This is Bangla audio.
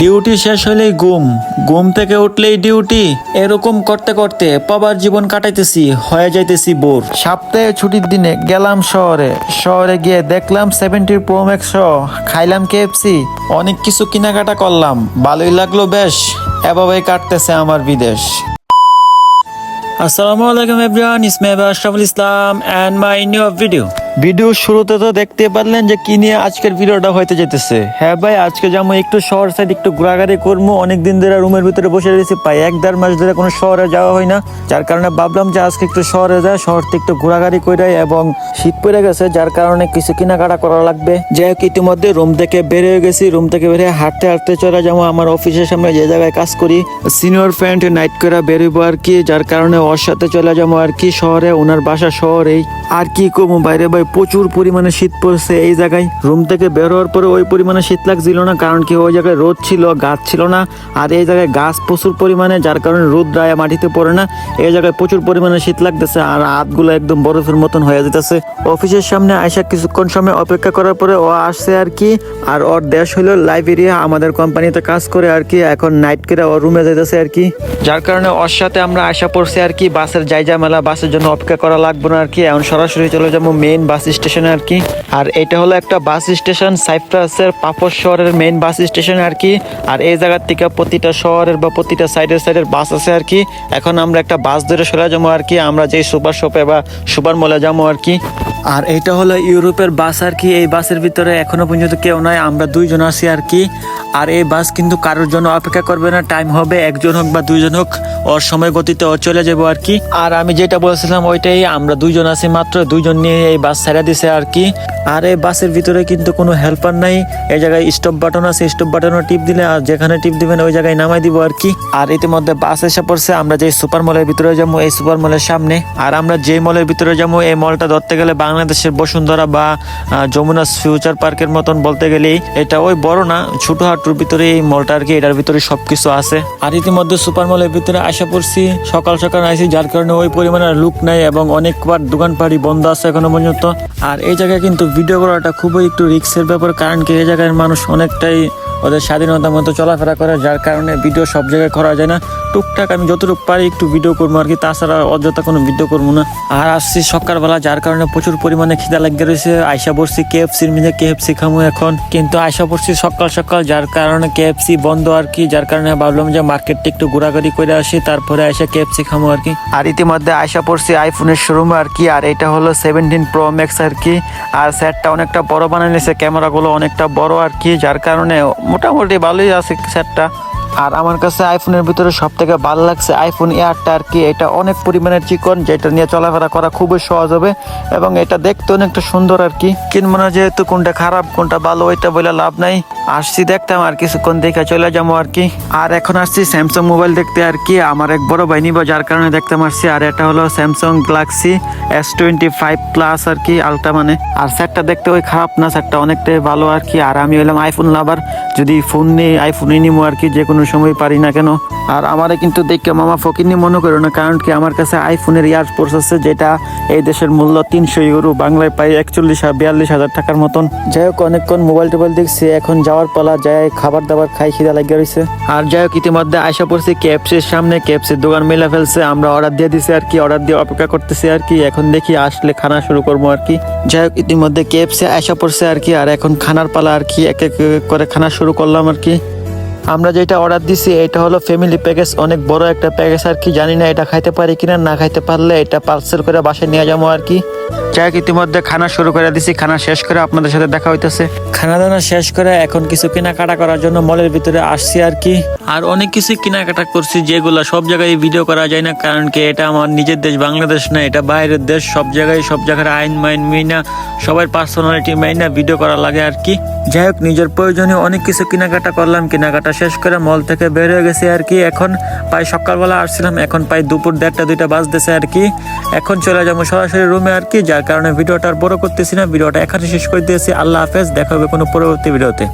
ডিউটি শেষ হলেই ঘুম। ঘুম থেকে উঠলেই ডিউটি। এরকম করতে করতে পাবার জীবন কাটাইতেছি হয়ে যাইতেছি বোর। সপ্তাহে ছুটির দিনে গেলাম শহরে। শহরে গিয়ে দেখলাম সেভেন্টির প্রোম্যাক্স খাইলাম কেএফসি অনেক কিছু কেনাকাটা করলাম। ভালোই লাগল বেশ এভাবেই কাটতেছে আমার বিদেশ। আসসালামু আলাইকুম এভরিওয়ান ইসমে Ashraful Islam and my new video video শুরুতে তো দেখতে পারলেন যে কি নিয়ে আজকের ভিডিওটা হইতে যেতেছে হ্যাঁ ভাই, আজকে যেমন একটু শহর সাইড একটু ঘোরাঘুরি করব। অনেকদিন ধরে রুমের ভিতরে বসে রয়েছি। প্রায় এক দেড় মাস ধরে কোনো শহরে যাওয়া হয় না। যার কারণে ভাবলাম যে আজকে একটু শহরে যায় শহর থেকে একটু ঘোরাঘুরি করে এবং শীত পড়ে গেছে, যার কারণে কিছু কেনাকাটা করা লাগবে। যাই হোক, ইতিমধ্যে রুম থেকে বের হয়ে গেছি। রুম থেকে বেরিয়ে হাঁটতে হাঁটতে চলে যাব। আমার অফিসের সামনে যে জায়গায় কাজ করি সিনিয়র ফ্রেন্ড নাইট করে বেরোবো আর কি, যার কারণে ওর সাথে চলে যাব আর কি শহরে। ওনার বাসা শহরেই। আর কি করব বাইরে ভাই প্রচুর পরিমাণে শীত পড়ছে এই জায়গায়। রুম থেকে বের হওয়ার পরে ওই পরিমাণে শীত লাগছিল না, কারণ কি ওই জায়গায় রোদ ছিল, গাছ ছিল না। আর এই জায়গায় গাছ প্রচুর পরিমাণে, যার কারণে রোদ রায় মাটিতে পড়ে না। এই জায়গায় প্রচুর পরিমাণে শীত লাগতেছে আর হাতগুলো একদম বরফের মতন হয়ে যেতেছে। অফিসের সামনে আইসা কিছুক্ষণ সময় অপেক্ষা করার পরে ও আসছে আর কি। আর ওর দেশ হলো লাইব্রেরিয়া আমাদের কোম্পানিতে কাজ করে আর কি, এখন নাইট করে ওর রুমে যেতেছে আর কি। যার কারণে ওর সাথে আমরা আশা পড়ছি আর কি, বাসের জায়জা মেলা বাসের জন্য অপেক্ষা করা লাগবে না আর কি। এখন সরাসরি চলে যাব মেইন বাস স্টেশন আর কি। আর এটা হলো একটা বাস স্টেশন, সাইপ্রাসের পাপর শহরের মেইন বাস স্টেশন আর কি। আর এই জায়গার থেকে প্রতিটা শহরের বা প্রতিটা সাইডের সাইডের বাস আছে আর কি। এখন আমরা একটা বাস ধরে সরে যাব আর কি। আমরা যেই সুপার শপে বা সুপার মলে যাব আর কি। আর এটা হলো ইউরোপের বাস আর কি। এই বাসের ভিতরে এখনও পর্যন্ত কেউ নয় আমরা দুইজন আছি আর কি। আর এই বাস কিন্তু কারোর জন্য অপেক্ষা করবে না টাইম হবে, একজন হোক বা দুইজন হোক, ওর সময় গতিতে ও চলে যাব আর কি। আর আমি যেটা বলছিলাম ওইটাই, আমরা দুইজন আছি মাত্র, দুইজন নিয়ে এই বাস ছেড়ে দিছে আর কি। আর এই বাসের ভিতরে কিন্তু কোনো হেল্পার নাই, এই জায়গায় স্টপ বাটন আছে স্টপ বাটনও টিপ দিলে, আর যেখানে টিপ দিবেন ওই জায়গায় নামাই দিব আর কি। আর ইতিমধ্যে বাস এসে পড়ছে, আমরা যে সুপার মলের ভিতরে যাব, এই সুপার মলের সামনে। আর আমরা যে মলের ভিতরে যাব, এই মলটা ধরতে গেলে বাংলাদেশের বসুন্ধরা বা যমুনা ফিউচার পার্কের মতন বলতে গেলেই এটা ওই বড় না, ছোট হাঁটুর ভিতরে এই মলটা আর কি, এটার ভিতরে সবকিছু আছে। আর ইতিমধ্যে সুপার মলের ভিতরে আসা পড়ছি সকাল সকাল আইসি, যার কারণে ওই পরিমাণে লুক নাই এবং অনেকবার দোকানপাড়ি বন্ধ আছে এখনও পর্যন্ত। আর এই জায়গায় কিন্তু ভিডিও করাটা খুবই একটু রিক্সের ব্যাপার, কারণ কি এই জায়গায় মানুষ অনেকটাই ওদের স্বাধীনতার মতো চলাফেরা করে, যার কারণে ভিডিও সব জায়গায় করা যায় না। টুকটাক আমি যতটুকু পারি একটু ভিডিও করব আর কি। তাছাড়া অযথা কোনো ভিডিও করব না। আর আসছি সকালবেলা, যার কারণে প্রচুর পরিমাণে খিদা লাগিয়ে রয়েছে। আয়সা পড়ছি কেএফসির মিলে কেএফসি খামু এখন। কিন্তু আয়সা পড়ছি সকাল সকাল, যার কারণে কেএফসি বন্ধ আর কি। যার কারণে ভাবলাম যে মার্কেটটা একটু ঘোরাঘুরি করে আসি, তারপরে আয়সা কেএফসি খামু আর কি। আর ইতিমধ্যে আয়সা পড়ছি আইফোনের শোরুমে আর কি। আর এটা হলো সেভেন্টিন প্রো ম্যাক্স আর কি। আর সেটটা অনেকটা বড় বানিয়ে নিয়েছে। ক্যামেরাগুলো অনেকটা বড় আর কি। যার কারণে মোটামুটি ভালোই আছে সেটটা আর আমার কাছে আইফোনের ভিতরে সব থেকে ভালো লাগছে আইফোন এয়ারটা আর কি, এটা অনেক পরিমাণের চিকন, যেটা নিয়ে চলাফেরা করা খুবই সহজ হবে এবং এটা দেখতে অনেকটা সুন্দর আর কি। কিনবো না যেহেতু কোনটা খারাপ, কোনটা ভালো, ওইটা বলে লাভ নাই। আসছি, দেখতাম আর কিছুক্ষণ দেখে চলে যাব আর কি। আর এখন আসছি স্যামসাং মোবাইল দেখতে আর কি, আমার এক বড় ভাই নিব, যার কারণে দেখতে পারছি আর এটা হলো Samsung Galaxy S twenty five plus আর কি, আলট্রা মানে। আর স্যারটা দেখতে ওই খারাপ না স্যারটা অনেকটাই ভালো আর কি। আর আমি হলাম আইফোন লাভার যদি ফোন নিই আইফোনই নিবো আর কি যে কোনো সময় পারি না কেন? আর আমারে কিন্তু দেখে মামা ফকিরনি মনে করো না, কারণ কি আমার কাছে আইফোনের ইয়ার পোর্স আছে যেটা এই দেশের মূল্য তিনশো ইউরো বাংলায় পাই একচল্লিশ বিয়াল্লিশ হাজার টাকার মতন। যাই হোক, অনেকক্ষণ মোবাইল টোবাইল দেখছি, এখন যাওয়ার পালা, যাই খাবার দাবার খাই, খিদা লাগিয়ে রয়েছে আর যাই হোক, ইতিমধ্যে আশা পড়ছি কেএফসির সামনে কেএফসির দোকান মেলা ফেলছে, আমরা অর্ডার দিয়ে দিছি আর কি অর্ডার দিয়ে অপেক্ষা করতেছি আর কি, এখন দেখি আসলে খানা শুরু করব আর কি। যাই হোক, ইতিমধ্যে কেএফসি আশা পড়ছে আর কি, আর এখন খানার পালা আর কি, এক এক করে খানা শুরু করলাম আর কি। আমরা যেটা অর্ডার দিছি, এটা হলো ফ্যামিলি প্যাকেজ অনেক বড় একটা প্যাকেজ আর কি। জানি না এটা খাইতে পারি কিনা, না খাইতে পারলে এটা পার্সেল করে বাসায় নিয়ে যাব আর কি। যাই হোক, ইতিমধ্যে খানা শুরু করে দিছি। খানা শেষ করে আপনাদের সাথে দেখা হইতেছে। খানা দানা শেষ করে এখন কিছু কেনাকাটা করার জন্য মলের ভিতরে আসছি আর কি। আর অনেক কিছু কেনাকাটা করছি যেগুলো সব জায়গায় ভিডিও করা যায় না কারণ কি এটা আমার নিজের দেশ বাংলাদেশ না এটা বাইরের দেশ সব জায়গায় সব জায়গার আইন মাইন মেইনা সবার পার্সোনালিটি মেইনা ভিডিও করা লাগে আর কি। যাই হোক নিজের প্রয়োজনে অনেক কিছু কেনাকাটা করলাম কেনাকাটা শেষ করে মল থেকে বের হয়ে গেছি আর কি। এখন প্রায় সকালবেলা আসছিলাম এখন প্রায় দুপুর দেড়টা দুইটা বাজতেছে আর কি। এখন চলে যাব সরাসরি রুমে আর কি। যার কারণে ভিডিওটা আর বড় করতেছি না, ভিডিওটা এখানে শেষ করে দিয়েছি। আল্লাহ হাফেজ, দেখা হবে কোনো পরবর্তী ভিডিওতে।